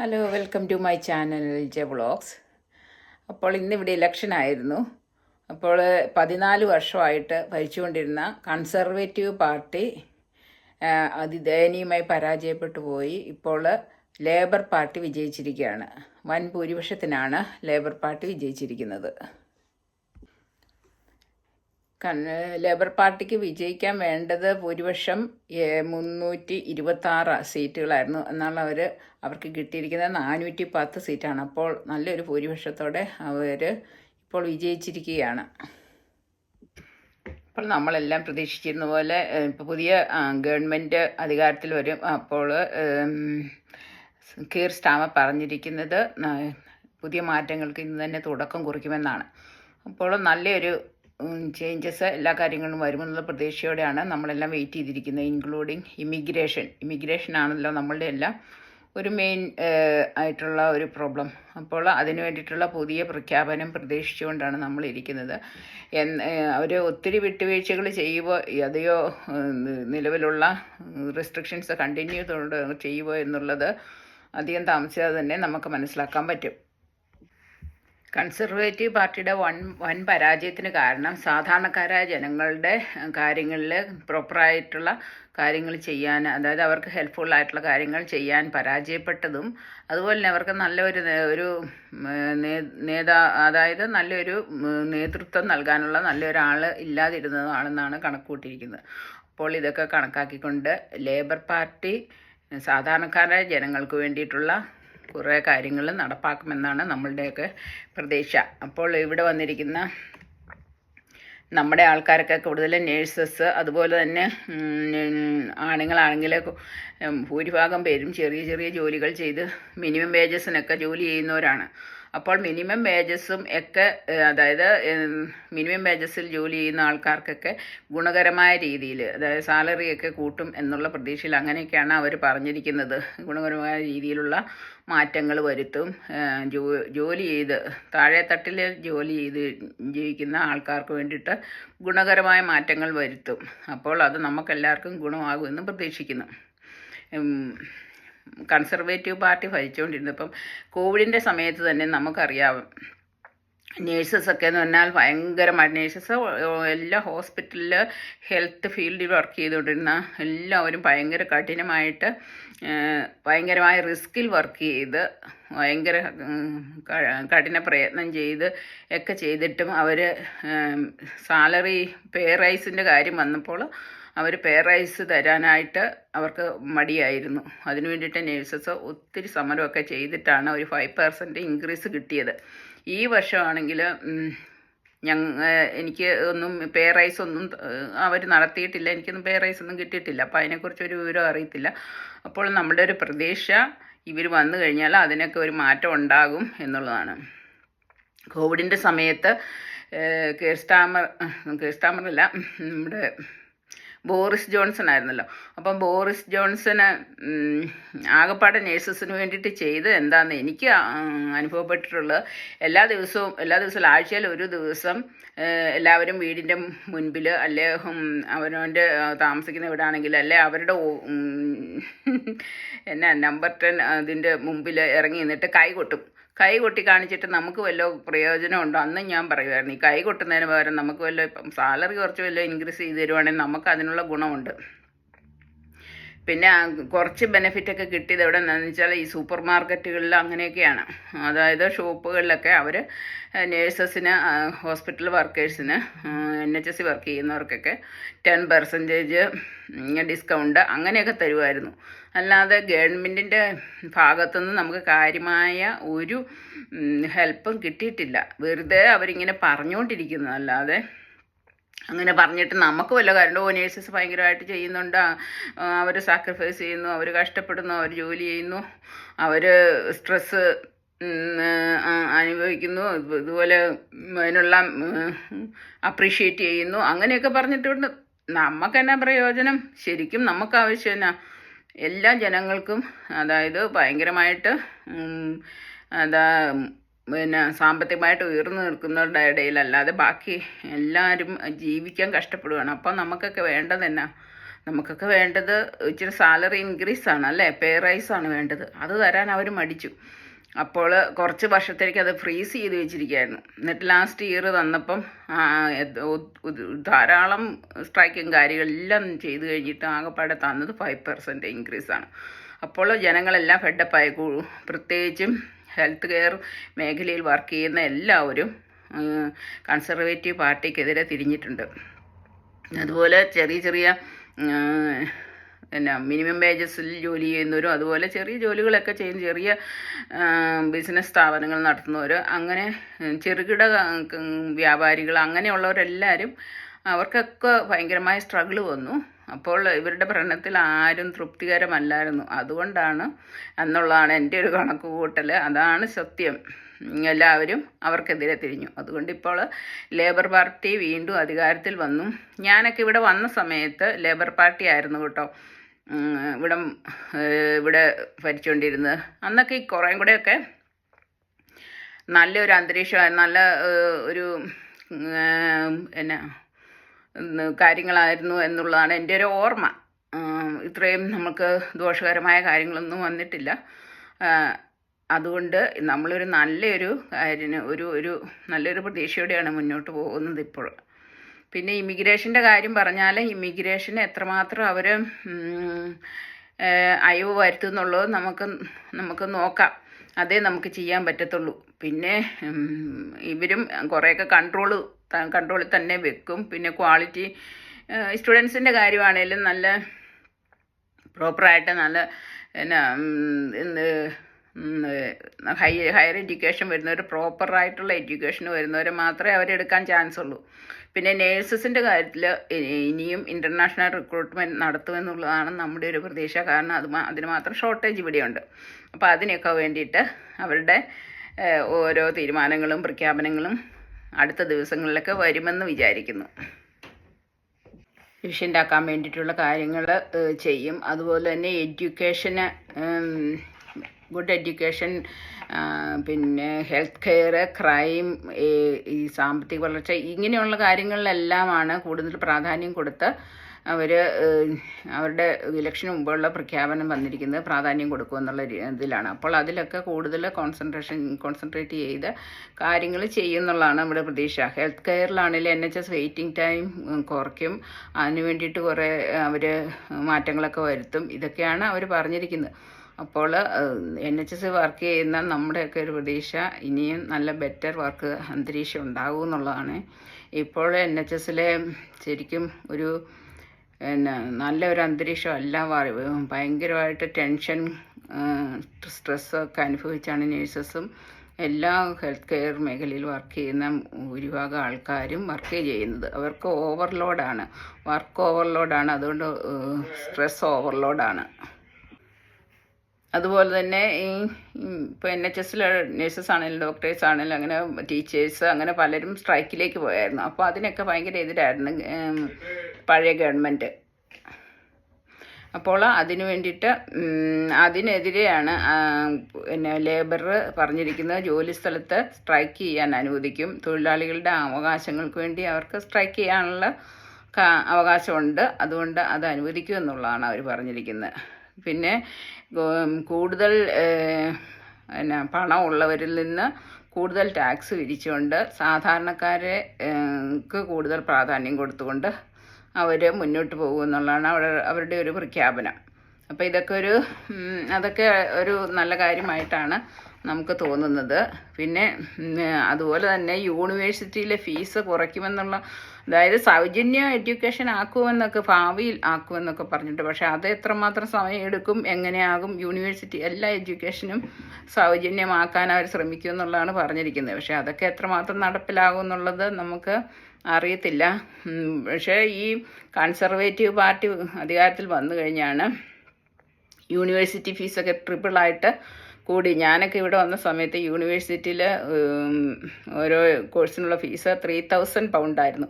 Hello welcome to my channel J vlogs അപ്പോൾ ഇന്നിവിടെ election ആയിരുന്നു. അപ്പോൾ പതിനാല് വർഷമായിട്ട് ഭരിച്ചുകൊണ്ടിരുന്ന കൺസർവേറ്റീവ് പാർട്ടി അതിദയനീയമായി പരാജയപ്പെട്ടു പോയി. ഇപ്പോൾ ലേബർ പാർട്ടി വിജയിച്ചിരിക്കുകയാണ്. വൻ ഭൂരിപക്ഷത്തിനാണ് ലേബർ പാർട്ടി വിജയിച്ചിരിക്കുന്നത്. ലേബർ പാർട്ടിക്ക് വിജയിക്കാൻ വേണ്ടത് ഭൂരിപക്ഷം മുന്നൂറ്റി ഇരുപത്തി ആറ് സീറ്റുകളായിരുന്നു. എന്നാൽ അവർ അവർക്ക് കിട്ടിയിരിക്കുന്നത്. നാനൂറ്റി പത്ത് സീറ്റാണ്. അപ്പോൾ നല്ലൊരു ഭൂരിപക്ഷത്തോടെ അവർ ഇപ്പോൾ വിജയിച്ചിരിക്കുകയാണ്. അപ്പോൾ നമ്മളെല്ലാം പ്രതീക്ഷിച്ചിരുന്ന പോലെ ഇപ്പോൾ പുതിയ ഗവൺമെന്റ് അധികാരത്തിൽ വരും. അപ്പോൾ കീർ സ്റ്റാമ പറഞ്ഞിരിക്കുന്നത് പുതിയ മാറ്റങ്ങൾക്ക് ഇന്ന് തന്നെ തുടക്കം കുറിക്കുമെന്നാണ്. അപ്പോൾ നല്ലൊരു ചേഞ്ചസ് എല്ലാ കാര്യങ്ങളും വരുമെന്നുള്ള പ്രതീക്ഷയോടെയാണ് നമ്മളെല്ലാം വെയിറ്റ് ചെയ്തിരിക്കുന്നത് ഇൻക്ലൂഡിങ് ഇമിഗ്രേഷൻ ഇമിഗ്രേഷൻ ആണല്ലോ നമ്മളുടെ എല്ലാം ഒരു മെയിൻ ആയിട്ടുള്ള ഒരു പ്രോബ്ലം അപ്പോൾ അതിന് വേണ്ടിയിട്ടുള്ള പുതിയ പ്രഖ്യാപനം പ്രതീക്ഷിച്ചുകൊണ്ടാണ് നമ്മൾ ഇരിക്കുന്നത്. അവർ ഒത്തിരി വിട്ടുവീഴ്ചകൾ ചെയ്യുമോ അതെയോ നിലവിലുള്ള റെസ്ട്രിക്ഷൻസ് കണ്ടിന്യൂ ചെയ്യുമോ എന്നുള്ളത് അധികം താമസിയാതെ തന്നെ നമുക്ക് മനസ്സിലാക്കാൻ പറ്റും. കൺസർവേറ്റീവ് പാർട്ടിയുടെ വൺ വൻ പരാജയത്തിന് കാരണം സാധാരണക്കാരായ ജനങ്ങളുടെ കാര്യങ്ങളിൽ പ്രോപ്പറായിട്ടുള്ള കാര്യങ്ങൾ ചെയ്യാൻ അതായത് അവർക്ക് ഹെൽപ്ഫുൾ ആയിട്ടുള്ള കാര്യങ്ങൾ ചെയ്യാൻ പരാജയപ്പെട്ടതും അതുപോലെ തന്നെ അവർക്ക് നല്ലൊരു ഒരു നേതാ അതായത് നല്ലൊരു നേതൃത്വം നൽകാനുള്ള നല്ലൊരാൾ ഇല്ലാതിരുന്നതാണെന്നാണ് കണക്കൂട്ടിയിരിക്കുന്നത് അപ്പോൾ ഇതൊക്കെ കണക്കാക്കിക്കൊണ്ട് ലേബർ പാർട്ടി സാധാരണക്കാരായ ജനങ്ങൾക്ക് വേണ്ടിയിട്ടുള്ള കുറേ കാര്യങ്ങൾ നടപ്പാക്കുമെന്നാണ് നമ്മളുടെയൊക്കെ പ്രതീക്ഷ. അപ്പോൾ ഇവിടെ വന്നിരിക്കുന്ന നമ്മുടെ ആൾക്കാരൊക്കെ കൂടുതലും നേഴ്സസ് അതുപോലെ തന്നെ ആണുങ്ങളാണെങ്കിൽ ഭൂരിഭാഗം പേരും ചെറിയ ചെറിയ ജോലികൾ ചെയ്ത് മിനിമം വേജസിനൊക്കെ ജോലി ചെയ്യുന്നവരാണ്. അപ്പോൾ മിനിമം വേജസും ഒക്കെ അതായത് മിനിമം വേജസിൽ ജോലി ചെയ്യുന്ന ആൾക്കാർക്കൊക്കെ ഗുണകരമായ രീതിയിൽ അതായത് സാലറിയൊക്കെ കൂട്ടും എന്നുള്ള പ്രതീക്ഷയിൽ അങ്ങനെയൊക്കെയാണ് അവർ പറഞ്ഞിരിക്കുന്നത്. ഗുണകരമായ രീതിയിലുള്ള മാറ്റങ്ങൾ വരുത്തും. ജോ ജോലി ചെയ്ത് താഴെത്തട്ടിൽ ജോലി ചെയ്ത് ജീവിക്കുന്ന ആൾക്കാർക്ക് വേണ്ടിയിട്ട് ഗുണകരമായ മാറ്റങ്ങൾ വരുത്തും. അപ്പോൾ അത് നമുക്കെല്ലാവർക്കും ഗുണമാകുമെന്ന് പ്രതീക്ഷിക്കുന്നു. കൺസർവേറ്റീവ് പാർട്ടി ഭരിച്ചുകൊണ്ടിരുന്നപ്പം കോവിഡിന്റെ സമയത്ത് തന്നെ നമുക്കറിയാം നേഴ്സസൊക്കെ എന്ന് പറഞ്ഞാൽ ഭയങ്കരമായിട്ട് നേഴ്സസ് എല്ലാ ഹോസ്പിറ്റലിൽ ഹെൽത്ത് ഫീൽഡിൽ വർക്ക് ചെയ്തുകൊണ്ടിരുന്ന എല്ലാവരും ഭയങ്കര കഠിനമായിട്ട് ഭയങ്കരമായ റിസ്കിൽ വർക്ക് ചെയ്ത് ഭയങ്കര കഠിന പ്രയത്നം ചെയ്ത് ഒക്കെ ചെയ്തിട്ടും അവർ സാലറി പേ റൈസിന്റെ കാര്യം വന്നപ്പോൾ അവർ പേ റൈസ് തരാനായിട്ട് അവർക്ക് മടിയായിരുന്നു. അതിനു വേണ്ടിയിട്ട് നേഴ്സസ് ഒത്തിരി സമരമൊക്കെ ചെയ്തിട്ടാണ് ഒരു ഫൈവ് പെർസെന്റ് ഇൻക്രീസ് കിട്ടിയത്. ഈ വർഷമാണെങ്കിൽ ഞങ്ങ എനിക്ക് ഒന്നും പേ റൈസ് ഒന്നും അവർ നടത്തിയിട്ടില്ല. എനിക്കൊന്നും പേ റൈസ് ഒന്നും കിട്ടിയിട്ടില്ല. അപ്പോൾ അതിനെക്കുറിച്ച് ഒരു വിവരം അറിയത്തില്ല. അപ്പോൾ നമ്മുടെ ഒരു പ്രതീക്ഷ ഇവർ വന്നു കഴിഞ്ഞാൽ അതിനൊക്കെ ഒരു മാറ്റം ഉണ്ടാകും എന്നുള്ളതാണ്. കോവിഡിന്റെ സമയത്ത് കേസ്റ്റാമർ കേസ്റ്റാമറല്ല നമ്മുടെ ബോറിസ് ജോൺസൺ ആയിരുന്നല്ലോ. അപ്പം ബോറിസ് ജോൺസന് ആകപ്പാടെ നേഴ്സസിന് വേണ്ടിയിട്ട് ചെയ്ത് എന്താണെന്ന് എനിക്ക് അനുഭവപ്പെട്ടിട്ടുള്ളത് എല്ലാ ദിവസവും എല്ലാ ദിവസവും ആഴ്ചയിൽ ഒരു ദിവസം എല്ലാവരും വീടിന്റെ മുൻപിൽ അല്ലേ അവനവന്റെ താമസിക്കുന്ന വീടാണെങ്കിൽ അല്ലെ അവരുടെ എന്നാ നമ്പർ ടെൻ അതിന്റെ മുമ്പിൽ ഇറങ്ങി നിന്നിട്ട് കൈ കൊട്ടും കൈ കൊട്ടി കാണിച്ചിട്ട് നമുക്ക് വല്ല പ്രയോജനമുണ്ടോ? അന്ന് ഞാൻ പറയുമായിരുന്നു ഈ കൈ കൊട്ടുന്നതിന് പകരം നമുക്ക് വല്ല സാലറി കുറച്ച് വല്ല ഇൻക്രീസ് ചെയ്ത് തരുവാണെങ്കിൽ നമുക്ക് അതിനുള്ള ഗുണമുണ്ട്. പിന്നെ കുറച്ച് ബെനിഫിറ്റൊക്കെ കിട്ടിയത് എവിടെ നിന്നാന്ന് വെച്ചാൽ ഈ സൂപ്പർ മാർക്കറ്റുകളിൽ അങ്ങനെയൊക്കെയാണ്. അതായത് ഷോപ്പുകളിലൊക്കെ അവർ നേഴ്സസിന് hospital വർക്കേഴ്സിന് N H S C work ചെയ്യുന്നവർക്കൊക്കെ ten percentage discount അങ്ങനെയൊക്കെ തരുമായിരുന്നു അല്ലാതെ ഗവൺമെന്റിന്റെ ഭാഗത്തുനിന്ന് നമുക്ക് കാര്യമായ ഒരു ഹെൽപ്പും കിട്ടിയിട്ടില്ല. വെറുതെ അവരിങ്ങനെ പറഞ്ഞുകൊണ്ടിരിക്കുന്നതല്ലാതെ അങ്ങനെ പറഞ്ഞിട്ട് നമുക്ക് വല്ല കാര്യമുണ്ടോ നേഴ്സസ് ഭയങ്കരമായിട്ട് ചെയ്യുന്നുണ്ട്? അവർ സാക്രിഫൈസ് ചെയ്യുന്നു അവർ കഷ്ടപ്പെടുന്നു അവർ ജോലി ചെയ്യുന്നു അവർ സ്ട്രെസ്സ് അനുഭവിക്കുന്നു ഇതുപോലെ അതിനുള്ള അപ്രീഷിയേറ്റ് ചെയ്യുന്നു. അങ്ങനെയൊക്കെ പറഞ്ഞിട്ടുണ്ട്. നമുക്ക് എന്നാ പ്രയോജനം? ശരിക്കും നമുക്ക് ആവശ്യം എന്നാ? എല്ലാ ജനങ്ങൾക്കും അതായത് ഭയങ്കരമായിട്ട് അതാ പിന്നെ സാമ്പത്തികമായിട്ട് ഉയർന്നു നിൽക്കുന്നവരുടെ ഇടയിലല്ലാതെ ബാക്കി എല്ലാവരും ജീവിക്കാൻ കഷ്ടപ്പെടുകയാണ് അപ്പോൾ നമുക്കൊക്കെ വേണ്ടത് എന്നാ? നമുക്കൊക്കെ വേണ്ടത് ഇച്ചിരി സാലറി ഇൻക്രീസ് ആണ് അല്ലേ? പേ റൈസ് ആണ് വേണ്ടത്. അത് തരാൻ അവർ മടിച്ചു. അപ്പോൾ കുറച്ച് വർഷത്തേക്ക് അത് ഫ്രീസ് ചെയ്ത് വെച്ചിരിക്കുകയായിരുന്നു. എന്നിട്ട് ലാസ്റ്റ് ഇയർ തന്നപ്പം ധാരാളം സ്ട്രൈക്കും കാര്യങ്ങളെല്ലാം ചെയ്ത് കഴിഞ്ഞിട്ട് ആകെപ്പാടെ തന്നത് ഫൈവ് പെർസെന്റ് ഇൻക്രീസ് ആണ്. അപ്പോൾ ജനങ്ങളെല്ലാം ഫെഡപ്പായി പ്രത്യേകിച്ചും ഹെൽത്ത് കെയർ മേഖലയിൽ വർക്ക് ചെയ്യുന്ന എല്ലാവരും കൺസർവേറ്റീവ് പാർട്ടിക്കെതിരെ തിരിഞ്ഞിട്ടുണ്ട്. അതുപോലെ ചെറിയ ചെറിയ എന്നാ മിനിമം വേജസിൽ ജോലി ചെയ്യുന്നവരും അതുപോലെ ചെറിയ ജോലികളൊക്കെ ചെയ്യുന്ന ചെറിയ ബിസിനസ് സ്ഥാപനങ്ങൾ നടത്തുന്നവർ അങ്ങനെ ചെറുകിട വ്യാപാരികൾ അങ്ങനെയുള്ളവരെല്ലാവരും അവർക്കൊക്കെ ഭയങ്കരമായ സ്ട്രഗിൾ വന്നു. അപ്പോൾ ഇവരുടെ ഭരണത്തിൽ ആരും തൃപ്തികരമല്ലായിരുന്നു. അതുകൊണ്ടാണ് എന്നുള്ളതാണ് എന്റെ ഒരു കണക്ക് കൂട്ടൽ അതാണ് സത്യം. എല്ലാവരും അവർക്കെതിരെ തിരിഞ്ഞു. അതുകൊണ്ട് ഇപ്പോൾ ലേബർ പാർട്ടി വീണ്ടും അധികാരത്തിൽ വന്നു. ഞാനൊക്കെ ഇവിടെ വന്ന സമയത്ത് ലേബർ പാർട്ടി ആയിരുന്നു കേട്ടോ. ഇവിടെ ഇവിടെ ഭരിച്ചുകൊണ്ടിരുന്നത്. അന്നൊക്കെ കുറേം കൂടെയൊക്കെ നല്ലൊരു അന്തരീക്ഷം നല്ല ഒരു എന്നാ കാര്യങ്ങളായിരുന്നു എന്നുള്ളതാണ് എന്റെ ഒരു ഓർമ്മ. ഇത്രയും നമുക്ക് ദോഷകരമായ കാര്യങ്ങളൊന്നും വന്നിട്ടില്ല. അതുകൊണ്ട് നമ്മളൊരു നല്ലൊരു കാര്യം ഒരു ഒരു നല്ലൊരു പ്രതീക്ഷയോടെയാണ് മുന്നോട്ട് പോകുന്നത് ഇപ്പോൾ. പിന്നെ ഇമിഗ്രേഷന്റെ കാര്യം പറഞ്ഞാൽ ഇമിഗ്രേഷന് എത്രമാത്രം അവർ അയവ് വരുത്തുന്നുള്ളത് നമുക്ക് നമുക്ക് നോക്കാം. അതേ നമുക്ക് ചെയ്യാൻ പറ്റത്തുള്ളൂ. പിന്നെ ഇവരും കുറേയൊക്കെ കൺട്രോൾ കൺട്രോളിൽ തന്നെ വെക്കും. പിന്നെ ക്വാളിറ്റി സ്റ്റുഡൻസിന്റെ കാര്യമാണേലും നല്ല പ്രോപ്പറായിട്ട് നല്ല എന്നാ ഹൈ ഹയർ എഡ്യൂക്കേഷൻ വരുന്നവർ പ്രോപ്പറായിട്ടുള്ള എഡ്യൂക്കേഷൻ വരുന്നവരെ മാത്രമേ അവരെടുക്കാൻ ചാൻസ് ഉള്ളൂ. പിന്നെ നേഴ്സസിന്റെ കാര്യത്തിൽ ഇനിയും ഇന്റർനാഷണൽ റിക്രൂട്ട്മെന്റ് നടത്തുമെന്നുള്ളതാണ് നമ്മുടെ ഒരു പ്രതീക്ഷ. കാരണം അത് അതിന് മാത്രം ഷോർട്ടേജ് ഇവിടെയുണ്ട്. അപ്പോൾ അതിനൊക്കെ വേണ്ടിയിട്ട് അവരുടെ ഓരോ തീരുമാനങ്ങളും പ്രഖ്യാപനങ്ങളും അടുത്ത ദിവസങ്ങളിലൊക്കെ വരുമെന്ന് വിചാരിക്കുന്നു. ഉണ്ടാക്കാൻ വേണ്ടിയിട്ടുള്ള കാര്യങ്ങൾ ചെയ്യും. അതുപോലെ തന്നെ എഡ്യൂക്കേഷന് ഗുഡ് എഡ്യൂക്കേഷൻ പിന്നെ ഹെൽത്ത് കെയർ ക്രൈം ഈ സാമ്പത്തിക വളർച്ച ഇങ്ങനെയുള്ള കാര്യങ്ങളിലെല്ലാമാണ് കൂടുതൽ പ്രാധാന്യം കൊടുത്ത് അവർ അവരുടെ ഇലക്ഷന് മുമ്പുള്ള പ്രഖ്യാപനം വന്നിരിക്കുന്നത് പ്രാധാന്യം കൊടുക്കുമെന്നുള്ള ഇതിലാണ്. അപ്പോൾ അതിലൊക്കെ കൂടുതൽ കോൺസെൻട്രേഷൻ കോൺസെൻട്രേറ്റ് ചെയ്ത് കാര്യങ്ങൾ ചെയ്യുന്നുള്ളതാണ് നമ്മുടെ പ്രതീക്ഷ. Health കെയറിലാണെങ്കിലും N H S waiting time കുറയ്ക്കും. അതിന് വേണ്ടിയിട്ട് കുറേ അവർ മാറ്റങ്ങളൊക്കെ വരുത്തും. ഇതൊക്കെയാണ് അവർ പറഞ്ഞിരിക്കുന്നത്. അപ്പോൾ എൻ എച്ച് എസ് വർക്ക് ചെയ്യുന്ന നമ്മുടെയൊക്കെ ഒരു പ്രതീക്ഷ ഇനിയും നല്ല ബെറ്റർ വർക്ക് അന്തരീക്ഷം ഉണ്ടാകും എന്നുള്ളതാണ്. ഇപ്പോൾ എൻ എച്ച് എസിലെ ശരിക്കും ഒരു പിന്നെ നല്ലൊരു അന്തരീക്ഷമല്ല ഭയങ്കരമായിട്ട് ടെൻഷൻ സ്ട്രെസ്സൊക്കെ അനുഭവിച്ചാണ് നേഴ്സസും എല്ലാ ഹെൽത്ത് കെയർ മേഖലയിൽ വർക്ക് ചെയ്യുന്ന ഭൂരിഭാഗം ആൾക്കാരും വർക്ക് ചെയ്യുന്നത്. അവർക്ക് ഓവർലോഡാണ് വർക്ക് ഓവർലോഡാണ് അതുകൊണ്ട് സ്ട്രെസ് ഓവർലോഡാണ് അതുപോലെ തന്നെ ഈ ഇപ്പോൾ എൻ എച്ച് എസിലെ നേഴ്സസ് ആണെങ്കിലും ഡോക്ടേഴ്സ് ആണെങ്കിലും അങ്ങനെ ടീച്ചേഴ്സ് അങ്ങനെ പലരും സ്ട്രൈക്കിലേക്ക് പോയായിരുന്നു. അപ്പോൾ അതിനൊക്കെ ഭയങ്കര എതിരായിരുന്നു പഴയ ഗവൺമെന്റ് അപ്പോൾ അതിനു വേണ്ടിയിട്ട് അതിനെതിരെയാണ് പിന്നെ ലേബർ പറഞ്ഞിരിക്കുന്നത് ജോലി സ്ഥലത്ത് സ്ട്രൈക്ക് ചെയ്യാൻ അനുവദിക്കും. തൊഴിലാളികളുടെ അവകാശങ്ങൾക്ക് വേണ്ടി അവർക്ക് സ്ട്രൈക്ക് ചെയ്യാനുള്ള അവകാശമുണ്ട്. അതുകൊണ്ട് അത് അനുവദിക്കും എന്നുള്ളതാണ് അവർ പറഞ്ഞിരിക്കുന്നത്. പിന്നെ കൂടുതൽ പിന്നെ പണം ഉള്ളവരിൽ നിന്ന് കൂടുതൽ ടാക്സ് പിരിച്ചുകൊണ്ട് സാധാരണക്കാരെ കൂടുതൽ പ്രാധാന്യം കൊടുത്തുകൊണ്ട് അവർ മുന്നോട്ട് പോകുമെന്നുള്ളതാണ് അവിടെ അവരുടെ ഒരു പ്രഖ്യാപനം. അപ്പോൾ ഇതൊക്കെ ഒരു അതൊക്കെ ഒരു നല്ല കാര്യമായിട്ടാണ് നമുക്ക് തോന്നുന്നത്. പിന്നെ അതുപോലെ തന്നെ യൂണിവേഴ്സിറ്റിയിലെ ഫീസ് കുറയ്ക്കുമെന്നുള്ള അതായത് സൗജന്യ എഡ്യൂക്കേഷൻ ആക്കുമെന്നൊക്കെ ഭാവിയിൽ ആക്കുമെന്നൊക്കെ പറഞ്ഞിട്ട്. പക്ഷേ അത് എത്രമാത്രം സമയം എടുക്കും എങ്ങനെയാകും യൂണിവേഴ്സിറ്റി എല്ലാ എഡ്യൂക്കേഷനും സൗജന്യമാക്കാൻ അവർ ശ്രമിക്കും എന്നുള്ളതാണ് പറഞ്ഞിരിക്കുന്നത്. പക്ഷേ അതൊക്കെ എത്രമാത്രം നടപ്പിലാകും എന്നുള്ളത് നമുക്ക് അറിയത്തില്ല. പക്ഷേ ഈ കൺസർവേറ്റീവ് പാർട്ടി അധികാരത്തിൽ വന്നു കഴിഞ്ഞാണ് യൂണിവേഴ്സിറ്റി ഫീസൊക്കെ ട്രിപ്പിളായിട്ട് കൂടി. ഞാനൊക്കെ ഇവിടെ വന്ന സമയത്ത് യൂണിവേഴ്സിറ്റിയിൽ ഓരോ കോഴ്സിനുള്ള ഫീസ് ത്രീ തൗസൻഡ് പൗണ്ടായിരുന്നു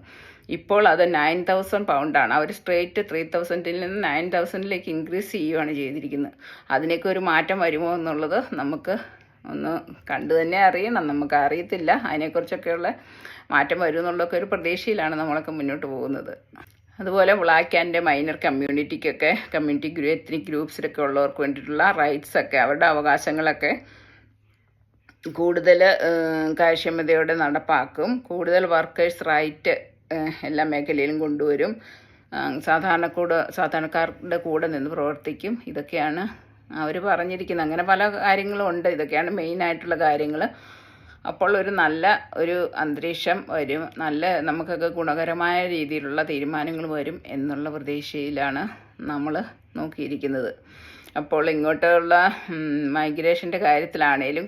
ഇപ്പോൾ അത് നയൻ തൗസൻഡ് പൗണ്ടാണ് അവർ സ്ട്രേറ്റ് ത്രീ തൗസൻഡിൽ നിന്ന് നയൻ തൗസൻഡിലേക്ക് ഇൻക്രീസ് ചെയ്യുകയാണ് ചെയ്തിരിക്കുന്നത്. അതിനൊക്കെ ഒരു മാറ്റം വരുമോ എന്നുള്ളത് നമുക്ക് ഒന്ന് കണ്ടു തന്നെ അറിയണം. നമുക്ക് അറിയത്തില്ല. അതിനെക്കുറിച്ചൊക്കെയുള്ള മാറ്റം വരുമെന്നുള്ളതൊക്കെ ഒരു പ്രതീക്ഷയിലാണ് നമ്മളൊക്കെ മുന്നോട്ട് പോകുന്നത്. അതുപോലെ ബ്ലാക്ക് ആൻഡ് മൈനർ കമ്മ്യൂണിറ്റിക്കൊക്കെ കമ്മ്യൂണിറ്റി ഗ്രൂ എത്നിക് ഗ്രൂപ്പ്സിലൊക്കെ ഉള്ളവർക്ക് വേണ്ടിയിട്ടുള്ള റൈറ്റ്സ് ഒക്കെ അവരുടെ അവകാശങ്ങളൊക്കെ കൂടുതൽ കാര്യക്ഷമതയോടെ നടപ്പാക്കും. കൂടുതൽ വർക്കേഴ്സ് റൈറ്റ് എല്ലാ മേഖലയിലും കൊണ്ടുവരും. സാധാരണ കൂടെ സാധാരണക്കാരുടെ കൂടെ നിന്ന് പ്രവർത്തിക്കും. ഇതൊക്കെയാണ് അവർ പറഞ്ഞിരിക്കുന്നത്. അങ്ങനെ പല കാര്യങ്ങളും ഉണ്ട്. ഇതൊക്കെയാണ് മെയിനായിട്ടുള്ള കാര്യങ്ങൾ അപ്പോൾ ഒരു നല്ല ഒരു അന്തരീക്ഷം വരും നല്ല നമുക്കൊക്കെ ഗുണകരമായ രീതിയിലുള്ള തീരുമാനങ്ങൾ വരും എന്നുള്ള പ്രതീക്ഷയിലാണ് നമ്മൾ നോക്കിയിരിക്കുന്നത്. അപ്പോൾ ഇങ്ങോട്ടുള്ള മൈഗ്രേഷന്റെ കാര്യത്തിലാണേലും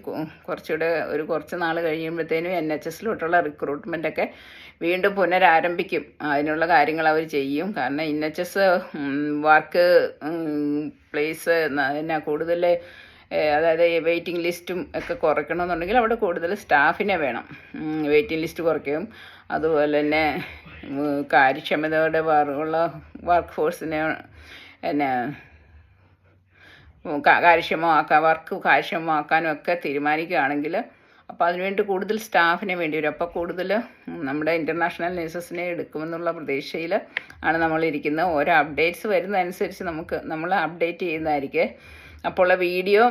കുറച്ചുകൂടെ ഒരു കുറച്ച് നാൾ കഴിയുമ്പോഴത്തേനും എൻ എച്ച് എസിലോട്ടുള്ള റിക്രൂട്ട്മെന്റൊക്കെ വീണ്ടും പുനരാരംഭിക്കും. അതിനുള്ള കാര്യങ്ങൾ അവർ ചെയ്യും. കാരണം N H S work place എന്നാ കൂടുതൽ അതായത് വെയിറ്റിംഗ് ലിസ്റ്റും ഒക്കെ കുറയ്ക്കണമെന്നുണ്ടെങ്കിൽ അവിടെ കൂടുതൽ സ്റ്റാഫിനെ വേണം. വെയിറ്റിംഗ് ലിസ്റ്റ് കുറയ്ക്കും അതുപോലെ തന്നെ കാര്യക്ഷമതയോടെ ഉള്ള വർക്ക് ഫോഴ്സിനെ കാ- കാര്യക്ഷമമാക്കാൻ വർക്ക് കാര്യക്ഷമമാക്കാനും ഒക്കെ തീരുമാനിക്കുകയാണെങ്കിൽ അപ്പോൾ അതിനുവേണ്ടി കൂടുതൽ സ്റ്റാഫിനെ വേണ്ടി വരും. അപ്പോൾ കൂടുതൽ നമ്മുടെ ഇന്റർനാഷണൽ നേഴ്സസിനെ എടുക്കുമെന്നുള്ള പ്രതീക്ഷയിൽ ആണ് നമ്മളിരിക്കുന്നത് ഓരോ അപ്ഡേറ്റ്സ് വരുന്നതനുസരിച്ച് നമുക്ക് നമ്മൾ അപ്ഡേറ്റ് ചെയ്യുന്നതായിരിക്കും. അപ്പോൾ ഉള്ള വീഡിയോ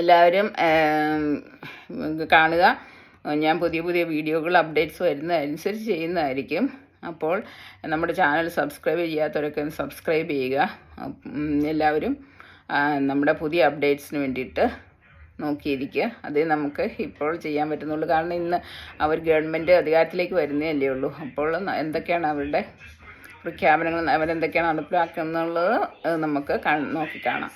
എല്ലാവരും കാണുക. ഞാൻ പുതിയ പുതിയ വീഡിയോകൾ അപ്ഡേറ്റ്സ് വരുന്നതനുസരിച്ച് ചെയ്യുന്നതായിരിക്കും. അപ്പോൾ നമ്മുടെ ചാനൽ സബ്സ്ക്രൈബ് ചെയ്യാത്തവരൊക്കെ സബ്സ്ക്രൈബ് ചെയ്യുക. എല്ലാവരും നമ്മുടെ പുതിയ അപ്ഡേറ്റ്സിന് വേണ്ടിയിട്ട് നോക്കിയിരിക്കുക. അതേ നമുക്ക് ഇപ്പോൾ ചെയ്യാൻ പറ്റുന്നുള്ളൂ. കാരണം ഇന്ന് അവർ ഗവൺമെന്റ് അധികാരത്തിലേക്ക് വരുന്നേ അല്ലേ ഉള്ളൂ. അപ്പോൾ എന്തൊക്കെയാണ് അവരുടെ പ്രഖ്യാപനങ്ങൾ അവരെന്തൊക്കെയാണ് നടപ്പിലാക്കുന്നത് എന്നുള്ളത് നമുക്ക് നോക്കിക്കാണാം നോക്കി കാണാം.